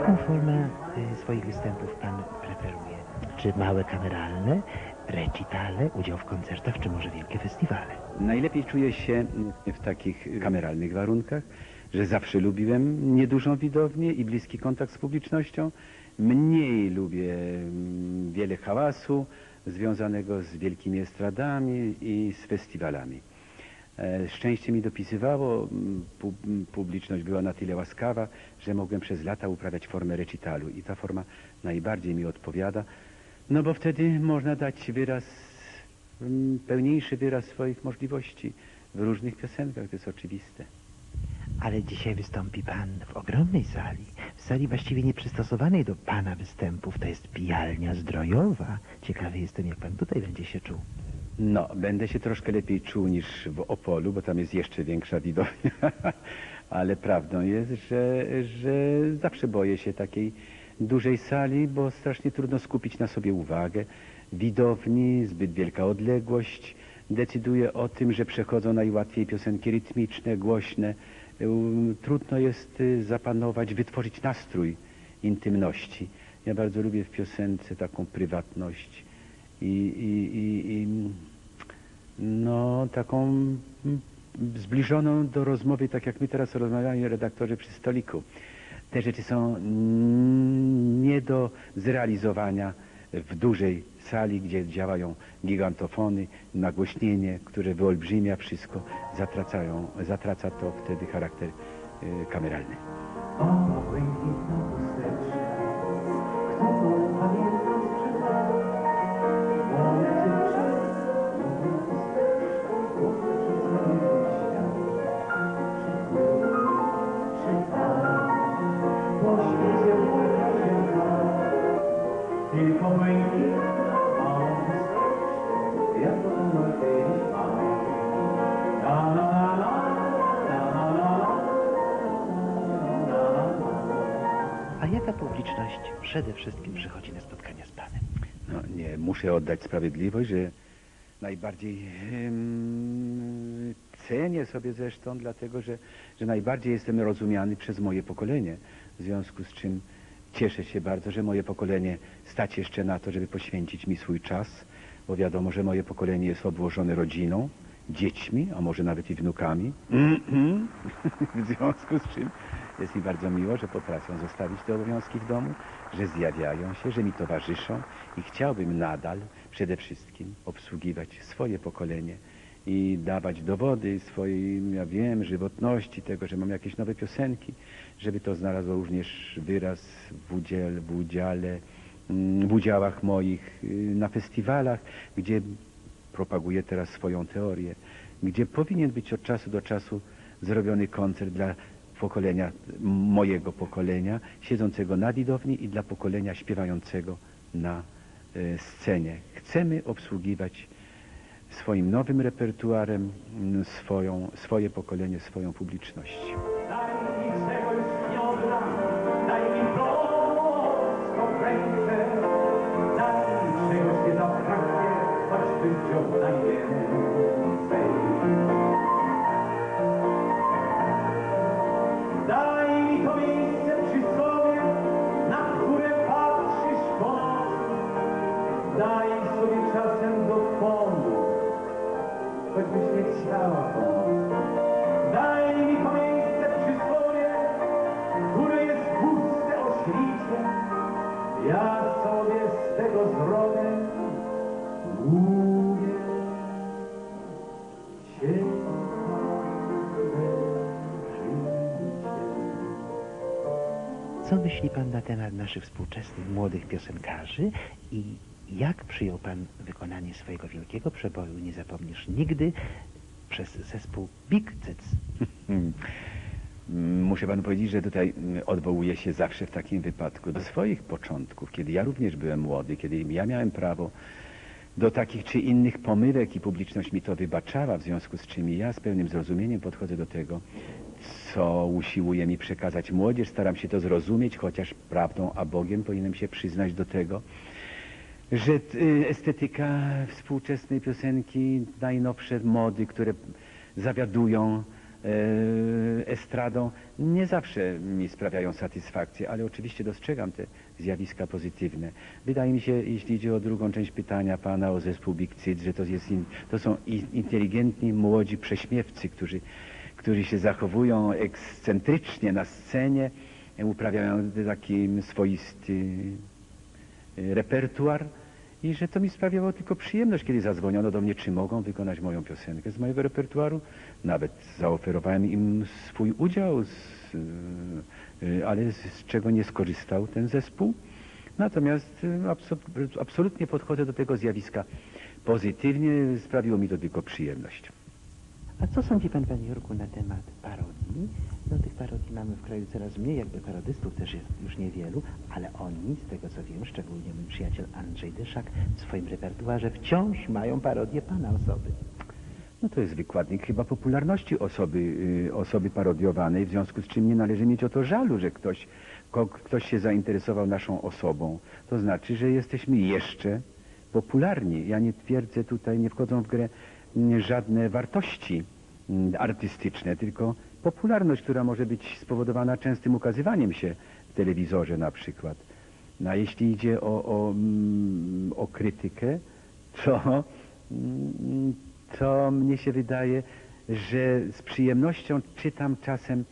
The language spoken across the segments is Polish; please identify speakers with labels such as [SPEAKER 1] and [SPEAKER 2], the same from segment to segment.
[SPEAKER 1] Jaką formę y, swoich występów pan preferuje? Czy małe kameralne, recitale, udział w koncertach, czy może wielkie festiwale?
[SPEAKER 2] Najlepiej czuję się w takich kameralnych warunkach, że zawsze lubiłem niedużą widownię i bliski kontakt z publicznością. Mniej lubię mm, wiele hałasu związanego z wielkimi estradami i z festiwalami. E, Szczęście mi dopisywało, publiczność była na tyle łaskawa, że mogłem przez lata uprawiać formę recitalu i ta forma najbardziej mi odpowiada, no bo wtedy można dać wyraz, pełniejszy wyraz swoich możliwości w różnych piosenkach, to jest oczywiste.
[SPEAKER 1] Ale dzisiaj wystąpi pan w ogromnej sali, w sali właściwie nieprzystosowanej do pana występów. To jest pijalnia zdrojowa. Ciekawy jestem, jak pan tutaj będzie się czuł.
[SPEAKER 2] No, będę się troszkę lepiej czuł niż w Opolu, bo tam jest jeszcze większa widownia, ale prawdą jest, że, że zawsze boję się takiej dużej sali, bo strasznie trudno skupić na sobie uwagę. Widowni, zbyt wielka odległość decyduje o tym, że przechodzą najłatwiej piosenki rytmiczne, głośne. Um, Trudno jest y, zapanować, wytworzyć nastrój intymności. Ja bardzo lubię w piosence taką prywatność i, i, i, i no, taką mm, zbliżoną do rozmowy, tak jak my teraz rozmawiamy, redaktorzy przy stoliku. Te rzeczy są nie do zrealizowania w dużej sali, gdzie działają gigantofony, nagłośnienie, które wyolbrzymia wszystko, zatracają, zatraca to wtedy charakter y, kameralny.
[SPEAKER 3] La la la.
[SPEAKER 1] A jaka publiczność przede wszystkim przychodzi na spotkania z panem?
[SPEAKER 2] No, nie, muszę oddać sprawiedliwość, że najbardziej em, cenię sobie zresztą, dlatego że, że najbardziej jestem rozumiany przez moje pokolenie. W związku z czym cieszę się bardzo, że moje pokolenie stać jeszcze na to, żeby poświęcić mi swój czas, bo wiadomo, że moje pokolenie jest obłożone rodziną, dziećmi, a może nawet i wnukami. Mhm. w związku z czym jest mi bardzo miło, że potrafią zostawić te obowiązki w domu, że zjawiają się, że mi towarzyszą i chciałbym nadal przede wszystkim obsługiwać swoje pokolenie i dawać dowody swojej, ja wiem, żywotności, tego, że mam jakieś nowe piosenki, żeby to znalazło również wyraz w, udziel, w udziale, mm, w udziałach moich y, na festiwalach, gdzie propaguję teraz swoją teorię, gdzie powinien być od czasu do czasu zrobiony koncert dla pokolenia, mojego pokolenia, siedzącego na widowni i dla pokolenia śpiewającego na e, scenie. Chcemy obsługiwać swoim nowym repertuarem mm, swoją, swoje pokolenie, swoją publiczność.
[SPEAKER 3] Daj sobie, na które patrzysz choćbyś nie chciała. Daj mi to miejsce przy sobie, które jest puste o świcie. Ja sobie z tego zrobię długie.
[SPEAKER 1] Co myśli pan na temat naszych współczesnych młodych piosenkarzy i jak przyjął pan wykonanie swojego wielkiego przeboju Nie zapomnisz nigdy przez zespół Big Cyc?
[SPEAKER 2] Muszę panu powiedzieć, że tutaj mm, odwołuję się zawsze w takim wypadku do swoich początków, kiedy ja również byłem młody, kiedy ja miałem prawo do takich czy innych pomyłek i publiczność mi to wybaczała, w związku z czym ja z pełnym zrozumieniem podchodzę do tego, co usiłuje mi przekazać młodzież. Staram się to zrozumieć, chociaż prawdą a Bogiem powinienem się przyznać do tego, że y, estetyka współczesnej piosenki, najnowsze mody, które zawiadują e, estradą nie zawsze mi sprawiają satysfakcję, ale oczywiście dostrzegam te zjawiska pozytywne. Wydaje mi się, jeśli idzie o drugą część pytania pana o zespół Big Cid, że to, jest in, to są in, inteligentni, młodzi prześmiewcy, którzy, którzy się zachowują ekscentrycznie na scenie, uprawiają taki swoisty repertuar i że to mi sprawiało tylko przyjemność, kiedy zadzwoniono do mnie, czy mogą wykonać moją piosenkę z mojego repertuaru. Nawet zaoferowałem im swój udział, z, y, ale z, czego nie skorzystał ten zespół. Natomiast y, abso- absolutnie podchodzę do tego zjawiska pozytywnie, sprawiło mi to tylko przyjemność.
[SPEAKER 1] A co sądzi pan, panie Jurku, na temat parodii? No tych parodii mamy w kraju coraz mniej, jakby parodystów też jest już niewielu, ale oni, z tego co wiem, szczególnie mój przyjaciel Andrzej Dyszak, w swoim repertuarze wciąż mają parodię pana osoby.
[SPEAKER 2] No to jest wykładnik chyba popularności osoby, y, osoby parodiowanej, w związku z czym nie należy mieć o to żalu, że ktoś, ko, ktoś się zainteresował naszą osobą. To znaczy, że jesteśmy jeszcze popularni. Ja nie twierdzę tutaj, nie wchodzą w grę mm, żadne wartości mm, artystyczne, tylko popularność, która może być spowodowana częstym ukazywaniem się w telewizorze na przykład. No a jeśli idzie o, o, mm, o krytykę, to, mm, to mnie się wydaje, że z przyjemnością czytam czasem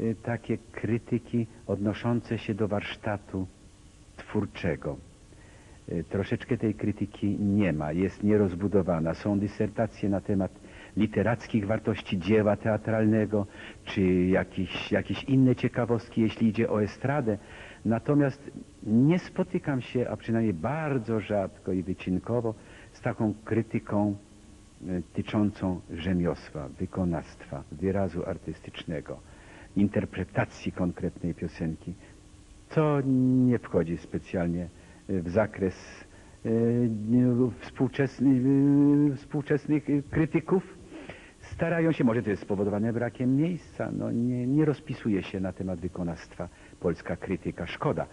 [SPEAKER 2] y, takie krytyki odnoszące się do warsztatu twórczego. Y, Troszeczkę tej krytyki nie ma, jest nierozbudowana. Są dysertacje na temat literackich wartości dzieła teatralnego, czy jakieś, jakieś inne ciekawostki, jeśli idzie o estradę. Natomiast nie spotykam się, a przynajmniej bardzo rzadko i wycinkowo, z taką krytyką y, tyczącą rzemiosła, wykonawstwa, wyrazu artystycznego, interpretacji konkretnej piosenki. To nie wchodzi specjalnie y, w zakres y, współczesnych y, krytyków. Starają się, może to jest spowodowane brakiem miejsca, no nie, nie rozpisuje się na temat wykonawstwa polska krytyka. Szkoda.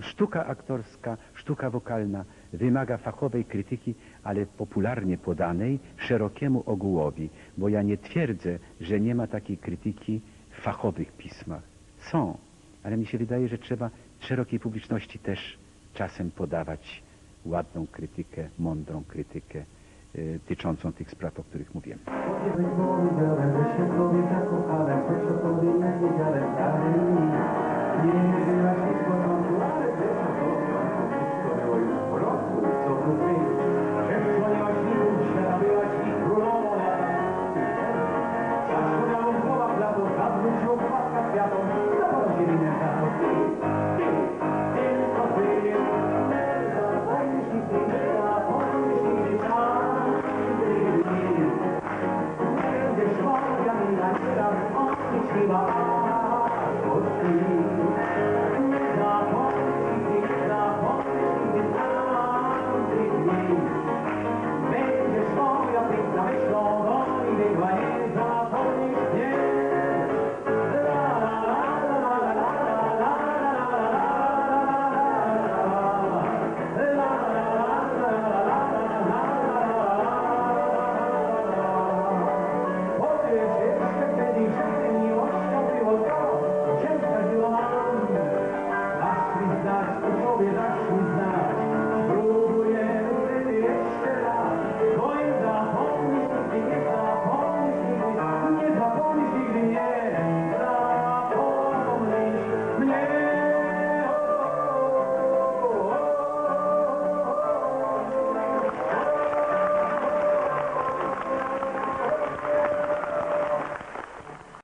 [SPEAKER 2] Sztuka aktorska, sztuka wokalna wymaga fachowej krytyki, ale popularnie podanej szerokiemu ogółowi, bo ja nie twierdzę, że nie ma takiej krytyki w fachowych pismach. Są, ale mi się wydaje, że trzeba szerokiej publiczności też czasem podawać ładną krytykę, mądrą krytykę tyczącą tych spraw, o których mówiłem.